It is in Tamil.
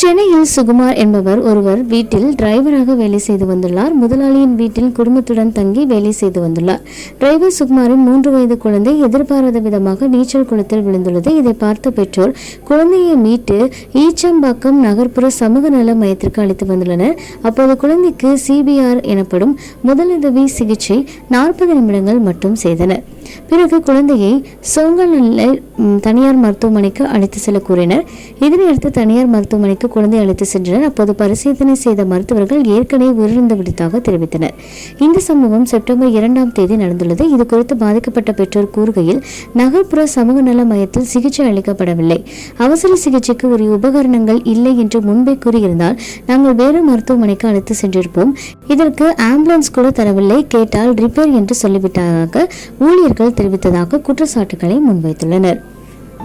சென்னையில் சுகுமார் என்பவர் ஒருவர் வீட்டில் டிரைவராக வேலை செய்து வந்துள்ளார். முதலாளியின் வீட்டில் குடும்பத்துடன் தங்கி வேலை செய்து வந்துள்ளார். டிரைவர் சுகுமாரின் மூன்று வயது குழந்தை எதிர்பாராத விதமாக நீச்சல் குளத்தில் விழுந்துள்ளது. இதை பார்த்த பெற்றோர் குழந்தையை மீட்டு ஈச்சம்பாக்கம் நகர்ப்புற சமூக நல மையத்திற்கு அழைத்து வந்துள்ளனர். அப்போது குழந்தைக்கு சிபிஆர் எனப்படும் முதலுதவி சிகிச்சை நாற்பது நிமிடங்கள் மட்டும் செய்தனர். பிறகு குழந்தையை சோங்கல்நல்ல தனியார் மருத்துவமனைக்கு அழைத்து செல்ல கூறினர் இதனையடுத்து தனியார் மருத்துவமனைக்கு குழந்தை அழைத்து சென்றனர். அப்போது பரிசீலனை செய்த மருத்துவர்கள் ஏற்கனவே உயிரிழந்து விடுத்ததாக தெரிவித்தனர். இந்த சம்பவம் செப்டம்பர் இரண்டாம் தேதி நடந்துள்ளது. இது குறித்து பாதிக்கப்பட்ட பெற்றோர் கூறுகையில் நகர்ப்புற சமூக நல மையத்தில் சிகிச்சை அளிக்கப்படவில்லை. அவசர சிகிச்சைக்கு உரிய உபகரணங்கள் இல்லை என்று முன்பே கூறியிருந்தால் நாங்கள் வேறு மருத்துவமனைக்கு அழைத்து சென்றிருப்போம். இதற்கு ஆம்புலன்ஸ் கூட தரவில்லை. கேட்டால் ரிப்பேர் என்று சொல்லிவிட்டதாக ஊழியர்கள் தெரிவித்ததாக குற்றச்சாட்டுகளை முன்வைத்துள்ளனர்.